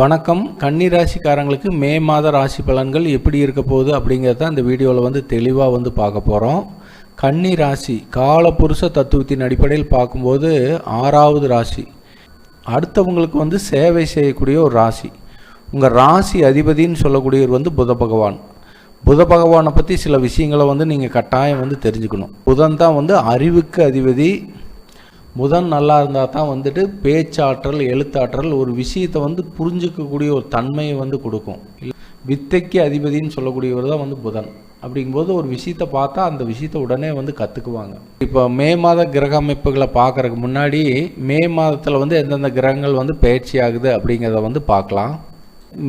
வணக்கம். கன்னி ராசிக்காரங்களுக்கு மே மாத ராசி பலன்கள் எப்படி இருக்க போகுது அப்படிங்கிறத இந்த வீடியோவில் வந்து தெளிவாக வந்து பார்க்க போகிறோம் கன்னி ராசி காலபுருஷ தத்துவத்தின் அடிப்படையில் பார்க்கும்போது ஆறாவது ராசி. அடுத்தவங்களுக்கு வந்து சேவை செய்யக்கூடிய ஒரு ராசி. உங்கள் ராசி அதிபதின்னு சொல்லக்கூடியவர் வந்து புத பகவான். புத பகவானை பற்றி சில விஷயங்களை வந்து நீங்கள் கட்டாயம் வந்து தெரிஞ்சுக்கணும். புதன் தான் வந்து அறிவுக்கு அதிபதி புதன் நல்லா இருந்தால் தான் வந்துட்டு பேச்சாற்றல் எழுத்தாற்றல் ஒரு விஷயத்தை வந்து புரிஞ்சுக்கக்கூடிய ஒரு தன்மையை வந்து கொடுக்கும். வித்தைக்கு அதிபதின்னு சொல்லக்கூடியவர் தான் வந்து புதன். அப்படிங்கும்போது ஒரு விஷயத்தை பார்த்தா அந்த விஷயத்தை உடனே வந்து கற்றுக்குவாங்க இப்போ மே மாத கிரக அமைப்புகளை பார்க்குறதுக்கு முன்னாடி மே மாதத்தில் வந்து எந்தெந்த கிரகங்கள் வந்து பயிற்சி ஆகுது அப்படிங்கிறத வந்து பார்க்கலாம்.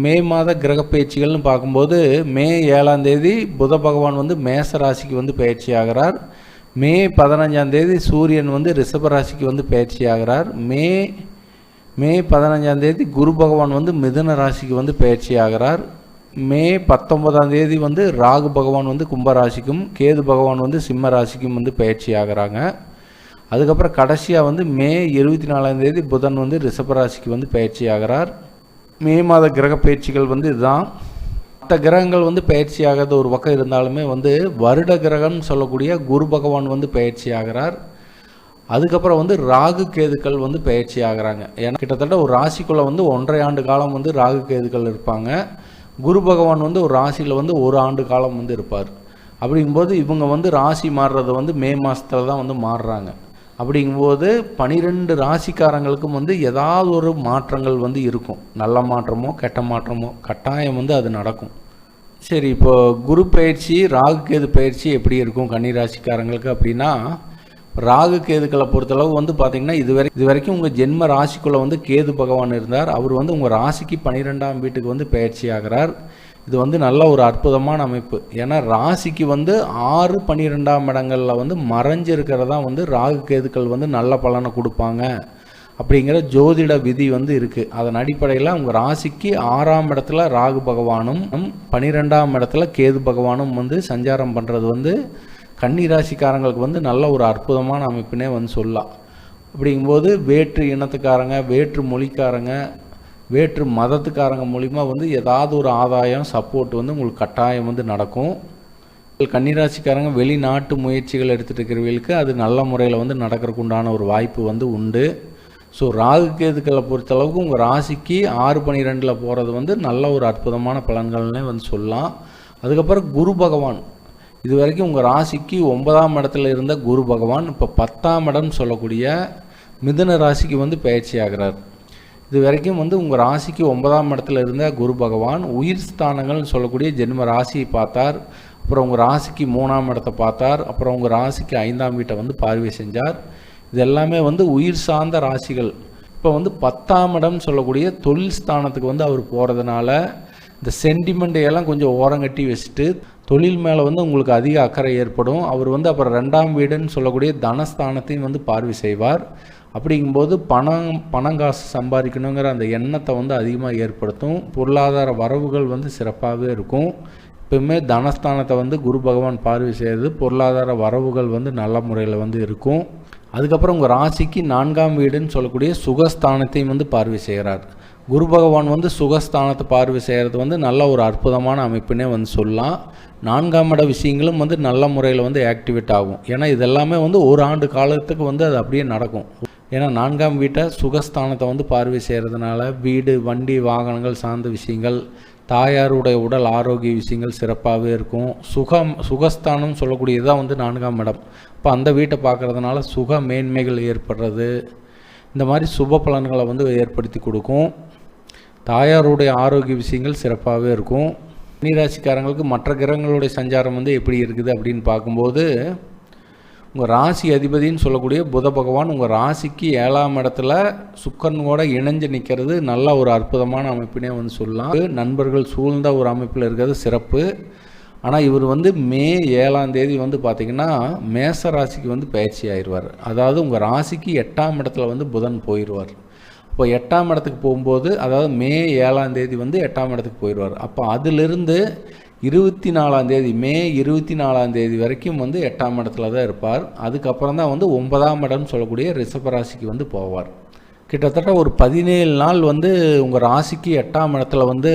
மே மாத கிரக பயிற்சிகள்னு பார்க்கும்போது மே ஏழாம் தேதி புத பகவான் வந்து மேச ராசிக்கு வந்து பயிற்சி ஆகிறார். மே பதினஞ்சாம் தேதி சூரியன் வந்து ரிஷபராசிக்கு வந்து பயிற்சி ஆகிறார். மே மே பதினஞ்சாம் தேதி குரு பகவான் வந்து மிதுன ராசிக்கு வந்து பயிற்சி ஆகிறார். மே பத்தொன்பதாம் தேதி வந்து ராகு பகவான் வந்து கும்பராசிக்கும் கேது பகவான் வந்து சிம்ம ராசிக்கும் வந்து பயிற்சி ஆகிறாங்க. அதுக்கப்புறம் கடைசியாக வந்து மே இருபத்தி நாலாம் தேதி புதன் வந்து ரிஷபராசிக்கு வந்து பயிற்சி ஆகிறார். மே மாத கிரக பயிற்சிகள் வந்து இதுதான். மற்ற கிரகங்கள் வந்து பயிற்சி ஆகாத ஒரு பக்கம் இருந்தாலுமே வந்து வருட கிரகம்னு சொல்லக்கூடிய குரு பகவான் வந்து பயிற்சி ஆகிறார். அதுக்கப்புறம் வந்து ராகு கேதுக்கள் வந்து பயிற்சி ஆகிறாங்க. ஏன்னா கிட்டத்தட்ட ஒரு ராசிக்குள்ளே வந்து ஒன்றரை ஆண்டு காலம் வந்து ராகு கேதுக்கள் இருப்பாங்க. குரு பகவான் வந்து ஒரு ராசியில் வந்து ஒரு ஆண்டு காலம் வந்து இருப்பார். அப்படிங்கும்போது இவங்க வந்து ராசி மாறுறது வந்து மே மாதத்தில் தான் வந்து மாறுறாங்க. அப்படிங்கும்போது பனிரெண்டு ராசிக்காரங்களுக்கும் வந்து ஏதாவது ஒரு மாற்றங்கள் வந்து இருக்கும். நல்ல மாற்றமோ கெட்ட மாற்றமோ கட்டாயம் வந்து அது நடக்கும். சரி இப்போ குரு பயிற்சி ராகு கேது பயிற்சி எப்படி இருக்கும் கன்னி ராசிக்காரங்களுக்கு அப்படின்னா ராகு கேதுக்களை பொறுத்தளவு வந்து பார்த்தீங்கன்னா இதுவரை இது வரைக்கும் உங்கள் ஜென்ம ராசிக்குள்ளே வந்து கேது பகவான் இருந்தார். அவர் வந்து உங்கள் ராசிக்கு பன்னிரெண்டாம் வீட்டுக்கு வந்து பயிற்சி ஆகிறார். இது வந்து நல்ல ஒரு அற்புதமான அமைப்பு. ஏன்னா ராசிக்கு வந்து ஆறு பன்னிரெண்டாம் இடங்களில் வந்து மறைஞ்சு இருக்கிறதா வந்து ராகு கேதுக்கள் வந்து நல்ல பலனை கொடுப்பாங்க. அப்படிங்கிற ஜோதிட விதி வந்து இருக்குது அதன் அடிப்படையில் அவங்க ராசிக்கு ஆறாம் இடத்துல ராகு பகவானும் பன்னிரெண்டாம் இடத்துல கேது பகவானும் வந்து சஞ்சாரம் பண்ணுறது வந்து கன்னி ராசிக்காரங்களுக்கு வந்து நல்ல ஒரு அற்புதமான அமைப்புனே வந்து சொல்லலாம். அப்படிங்கும்போது வேற்று இனத்துக்காரங்க வேற்று மொழிக்காரங்க வேற்று மதத்துக்காரங்க மூலிமா வந்து ஏதாவது ஒரு ஆதாயம் சப்போர்ட் வந்து உங்களுக்கு கட்டாயம் வந்து நடக்கும். கன்னிராசிக்காரங்க வெளிநாட்டு முயற்சிகள் எடுத்துகிட்டு இருக்கிறவங்களுக்கு அது நல்ல முறையில் வந்து நடக்கிறதுக்கு உண்டான ஒரு வாய்ப்பு வந்து உண்டு. ஸோ ராகு கேதுக்களை பொறுத்தளவுக்கு உங்கள் ராசிக்கு ஆறு பன்னிரெண்டில் போகிறது வந்து நல்ல ஒரு அற்புதமான பலன்கள்னே வந்து சொல்லலாம். அதுக்கப்புறம் குரு பகவான். இது வரைக்கும் உங்கள் ராசிக்கு ஒன்பதாம் இடத்துல இருந்த குரு பகவான் இப்போ பத்தாம் இடம் சொல்லக்கூடிய மிதுன ராசிக்கு வந்து பயிற்சி ஆகிறார் இது வரைக்கும் வந்து உங்கள் ராசிக்கு ஒன்பதாம் இடத்துல இருந்த குரு பகவான் உயிர் ஸ்தானங்கள்னு சொல்லக்கூடிய ஜென்ம ராசியை பார்த்தார். அப்புறம் உங்கள் ராசிக்கு மூணாம் இடத்தை பார்த்தார். அப்புறம் உங்கள் ராசிக்கு ஐந்தாம் வீட்டை வந்து பார்வை செஞ்சார். இது எல்லாமே வந்து உயிர் சார்ந்த ராசிகள். இப்போ வந்து பத்தாம் இடம் சொல்லக்கூடிய தொழில் ஸ்தானத்துக்கு வந்து அவர் போகிறதுனால இந்த சென்டிமெண்ட்டையெல்லாம் கொஞ்சம் ஓரங்கட்டி வச்சுட்டு தொழில் மேலே வந்து உங்களுக்கு அதிக அக்கறை ஏற்படும். அவர் வந்து அப்புறம் ரெண்டாம் வீடுன்னு சொல்லக்கூடிய தனஸ்தானத்தையும் வந்து பார்வை செய்வார். அப்படிங்கும்போது பணம் பணம் காசு சம்பாதிக்கணுங்கிற அந்த எண்ணத்தை வந்து அதிகமாக ஏற்படுத்தும். பொருளாதார வரவுகள் வந்து சிறப்பாகவே இருக்கும். எப்பவுமே தனஸ்தானத்தை வந்து குரு பகவான் பார்வை செய்கிறது பொருளாதார வரவுகள் வந்து நல்ல முறையில் வந்து இருக்கும். அதுக்கப்புறம் உங்கள் ராசிக்கு நான்காம் வீடுன்னு சொல்லக்கூடிய சுகஸ்தானத்தையும் வந்து பார்வை செய்கிறார். குரு பகவான் வந்து சுகஸ்தானத்தை பார்வை செய்கிறது வந்து நல்ல ஒரு அற்புதமான அமைப்புனே வந்து சொல்லலாம். நான்காம் இட விஷயங்களும் வந்து நல்ல முறையில் வந்து ஆக்டிவேட் ஆகும். ஏன்னா இதெல்லாமே வந்து ஒரு ஆண்டு காலத்துக்கு வந்து அது அப்படியே நடக்கும். ஏன்னா நான்காம் வீட்டை சுகஸ்தானத்தை வந்து பார்வை செய்கிறதுனால வீடு வண்டி வாகனங்கள் சார்ந்த விஷயங்கள் தாயாருடைய உடல் ஆரோக்கிய விஷயங்கள் சிறப்பாகவே இருக்கும். சுகம் சுகஸ்தானம் சொல்லக்கூடியது தான் வந்து நான்காம் இடம். இப்போ அந்த வீட்டை பார்க்குறதுனால சுக மேன்மைகள் ஏற்படுறது. இந்த மாதிரி சுப பலன்களை வந்து ஏற்படுத்தி கொடுக்கும். தாயாருடைய ஆரோக்கிய விஷயங்கள் சிறப்பாகவே இருக்கும். நீராசிக்காரங்களுக்கு மற்ற கிரகங்களுடைய சஞ்சாரம் வந்து எப்படி இருக்குது அப்படின்னு பார்க்கும்போது உங்கள் ராசி அதிபதின்னு சொல்லக்கூடிய புத பகவான் உங்கள் ராசிக்கு ஏழாம் இடத்துல சுக்கரனோட இணைஞ்சு நிற்கிறது நல்ல ஒரு அற்புதமான அமைப்பினே வந்து சொல்லலாம். நண்பர்கள் சூழ்ந்த ஒரு அமைப்பில் இருக்கிறது சிறப்பு. ஆனால் இவர் வந்து மே ஏழாம் தேதி வந்து பார்த்திங்கன்னா மேச ராசிக்கு வந்து பயிற்சி ஆயிடுவார். அதாவது உங்கள் ராசிக்கு எட்டாம் இடத்துல வந்து புதன் போயிடுவார் இப்போ எட்டாம் இடத்துக்கு போகும்போது அதாவது மே ஏழாம் தேதி வந்து எட்டாம் இடத்துக்கு போயிடுவார் அப்போ அதிலிருந்து இருபத்தி நாலாம் தேதி மே இருபத்தி நாலாம் தேதி வரைக்கும் வந்து எட்டாம் இடத்துல தான் இருப்பார். அதுக்கப்புறம் தான் வந்து ஒன்பதாம் இடம்னு சொல்லக்கூடிய ரிஷபராசிக்கு வந்து போவார். கிட்டத்தட்ட ஒரு பதினேழு நாள் வந்து உங்கள் ராசிக்கு எட்டாம் இடத்துல வந்து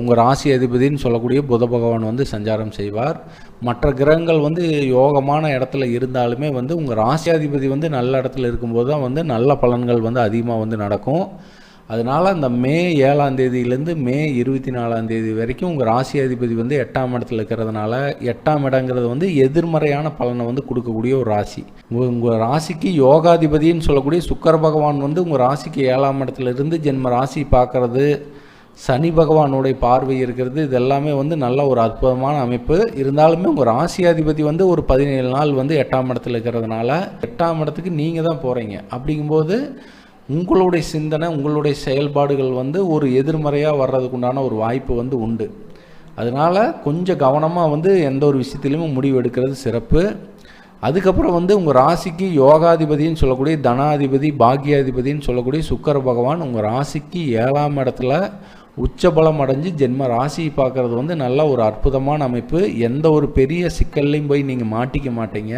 உங்கள் ராசி அதிபதின்னு சொல்லக்கூடிய புத பகவான் வந்து சஞ்சாரம் செய்வார். மற்ற கிரகங்கள் வந்து யோகமான இடத்துல இருந்தாலுமே வந்து உங்கள் ராசி அதிபதி வந்து நல்ல இடத்துல இருக்கும்போது தான் வந்து நல்ல பலன்கள் வந்து அதிகமாக வந்து நடக்கும். அதனால் அந்த மே ஏழாம் தேதியிலேருந்து மே இருபத்தி நாலாம் தேதி வரைக்கும் உங்கள் ராசி அதிபதி வந்து எட்டாம் இடத்துல இருக்கிறதுனால எட்டாம் இடங்கிறது வந்து எதிர்மறையான பலனை வந்து கொடுக்கக்கூடிய ஒரு ராசி. உங்கள் ராசிக்கு யோகாதிபதின்னு சொல்லக்கூடிய சுக்கர பகவான் வந்து உங்கள் ராசிக்கு ஏழாம் இடத்துல இருந்து ஜென்ம ராசி பார்க்குறது சனி பகவானுடைய பார்வை இருக்கிறது இது எல்லாமே வந்து நல்ல ஒரு அற்புதமான அமைப்பு. இருந்தாலுமே உங்கள் ராசியாதிபதி வந்து ஒரு பதினேழு நாள் வந்து எட்டாம் இடத்துல இருக்கிறதுனால எட்டாம் இடத்துக்கு நீங்கள் தான் போகிறீங்க அப்படிங்கும்போது உங்களுடைய சிந்தனை உங்களுடைய செயல்பாடுகள் வந்து ஒரு எதிர்மறையாக வர்றதுக்குண்டான ஒரு வாய்ப்பு வந்து உண்டு. அதனால் கொஞ்சம் கவனமாக வந்து எந்த ஒரு விஷயத்துலையுமே முடிவு எடுக்கிறது சிறப்பு. அதுக்கப்புறம் வந்து உங்கள் ராசிக்கு யோகாதிபதின்னு சொல்லக்கூடிய தனாதிபதி பாக்யாதிபதின்னு சொல்லக்கூடிய சுக்கர பகவான் உங்கள் ராசிக்கு ஏழாம் இடத்துல உச்சபலம் அடைஞ்சு ஜென்ம ராசியை பார்க்குறது வந்து நல்ல ஒரு அற்புதமான அமைப்பு. எந்த ஒரு பெரிய சிக்கல்லையும் போய் நீங்கள் மாட்டிக்க மாட்டீங்க.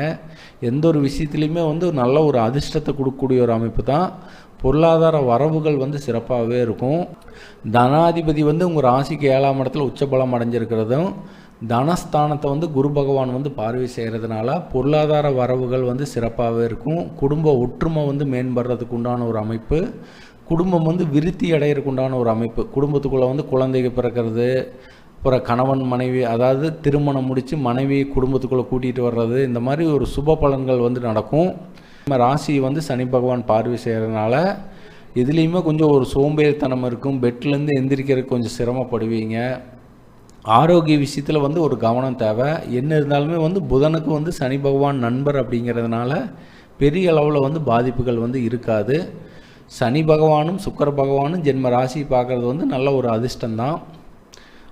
எந்த ஒரு விஷயத்துலையுமே வந்து நல்ல ஒரு அதிர்ஷ்டத்தை கொடுக்கக்கூடிய ஒரு அமைப்பு தான். பொருளாதார வரவுகள் வந்து சிறப்பாகவே இருக்கும். தனாதிபதி வந்து உங்கள் ராசிக்கு ஏழாம் இடத்துல உச்சபலம் அடைஞ்சிருக்கிறதும் தனஸ்தானத்தை வந்து குரு பகவான் வந்து பார்வை செய்கிறதுனால பொருளாதார வரவுகள் வந்து சிறப்பாகவே இருக்கும். குடும்ப ஒற்றுமை வந்து மேம்படுறதுக்கு உண்டான ஒரு அமைப்பு. குடும்பம் வந்து விருத்தி அடையிறக்கு உண்டான ஒரு அமைப்பு. குடும்பத்துக்குள்ளே வந்து குழந்தைங்க பிறக்கிறது அப்புறம் கணவன் மனைவி அதாவது திருமணம் முடித்து மனைவி குடும்பத்துக்குள்ளே கூட்டிகிட்டு வர்றது இந்த மாதிரி ஒரு சுப பலன்கள் வந்து நடக்கும். ராசி வந்து சனி பகவான் பார்வை செய்கிறதுனால இதுலேயுமே கொஞ்சம் ஒரு சோம்பேறித்தனம் இருக்கும். பெட்லேருந்து எந்திரிக்கிறதுக்கு கொஞ்சம் சிரமப்படுவீங்க. ஆரோக்கிய விஷயத்தில் வந்து ஒரு கவனம் தேவை. என்ன இருந்தாலுமே வந்து புதனுக்கு வந்து சனி பகவான் நண்பர் அப்படிங்கிறதுனால பெரிய அளவில் வந்து பாதிப்புகள் வந்து இருக்காது. சனி பகவானும் சுக்கர பகவானும் ஜென்ம ராசி பார்க்குறது வந்து நல்ல ஒரு அதிர்ஷ்டம்தான்.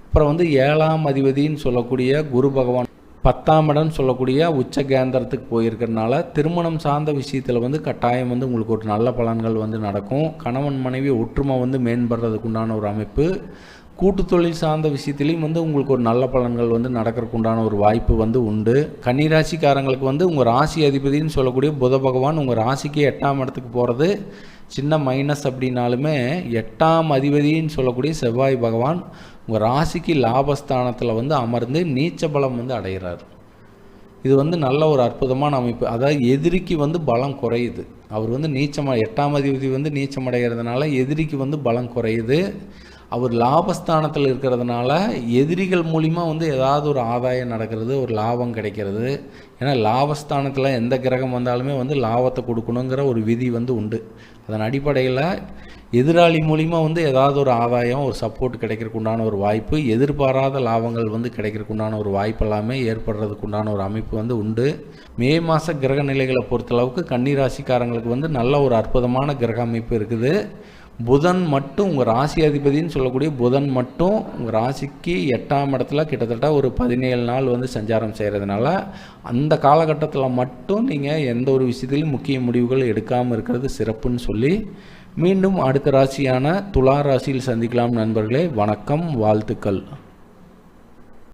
அப்புறம் வந்து ஏழாம் அதிபதின்னு சொல்லக்கூடிய குரு பகவான் பத்தாம் இடம் சொல்லக்கூடிய உச்ச கேந்திரத்துக்கு போயிருக்கிறதுனால திருமணம் சார்ந்த விஷயத்தில் வந்து கட்டாயம் வந்து உங்களுக்கு ஒரு நல்ல பலன்கள் வந்து நடக்கும். கணவன் மனைவி ஒற்றுமை வந்து மேம்படுறதுக்கு உண்டான ஒரு அமைப்பு. கூட்டு தொழில் சார்ந்த விஷயத்துலேயும் வந்து உங்களுக்கு ஒரு நல்ல பலன்கள் வந்து நடக்கிறதுக்கு உண்டான ஒரு வாய்ப்பு வந்து உண்டு. கன்னிராசிக்காரங்களுக்கு வந்து உங்கள் ராசி அதிபதினு சொல்லக்கூடிய புத பகவான் உங்கள் ராசிக்கு எட்டாம் இடத்துக்கு போகிறது சின்ன மைனஸ் அப்படின்னாலுமே எட்டாம் அதிபதின்னு சொல்லக்கூடிய செவ்வாய் பகவான் உங்கள் ராசிக்கு லாபஸ்தானத்தில் வந்து அமர்ந்து நீச்ச பலம் வந்து அடைகிறார் இது வந்து நல்ல ஒரு அற்புதமான அமைப்பு. அதாவது எதிரிக்கு வந்து பலம் குறையுது. அவர் வந்து நீச்சமாக எட்டாம் அதிபதி வந்து நீச்சம் அடைகிறதுனால எதிரிக்கு வந்து பலம் குறையுது. அவர் லாபஸ்தானத்தில் இருக்கிறதுனால எதிரிகள் மூலிமா வந்து ஏதாவது ஒரு ஆதாயம் நடக்கிறது ஒரு லாபம் கிடைக்கிறது. ஏன்னா லாபஸ்தானத்தில் எந்த கிரகம் வந்தாலுமே வந்து லாபத்தை கொடுக்கணுங்கிற ஒரு விதி வந்து உண்டு. அதன் அடிப்படையில் எதிராளி மூலிமா வந்து ஏதாவது ஒரு ஆதாயம் ஒரு சப்போர்ட் கிடைக்கிறதுக்குண்டான ஒரு வாய்ப்பு எதிர்பாராத லாபங்கள் வந்து கிடைக்கிறக்குண்டான ஒரு வாய்ப்பு எல்லாமே ஏற்படுறதுக்குண்டான ஒரு அமைப்பு வந்து உண்டு. மே மாத கிரக நிலைகளை பொறுத்தளவுக்கு கன்னிராசிக்காரங்களுக்கு வந்து நல்ல ஒரு அற்புதமான கிரக அமைப்பு இருக்குது. புதன் மட்டும் உங்கள் ராசி அதிபதினு சொல்லக்கூடிய புதன் மட்டும் உங்கள் ராசிக்கு எட்டாம் இடத்துல கிட்டத்தட்ட ஒரு பதினேழு நாள் வந்து சஞ்சாரம் செய்கிறதுனால அந்த காலகட்டத்தில் மட்டும் நீங்கள் எந்த ஒரு விஷயத்திலையும் முக்கிய முடிவுகள் எடுக்காமல் இருக்கிறது சிறப்புன்னு சொல்லி மீண்டும் அடுத்த ராசியான துலா ராசியில் சந்திக்கலாம் நண்பர்களே. வணக்கம் வாழ்த்துக்கள்.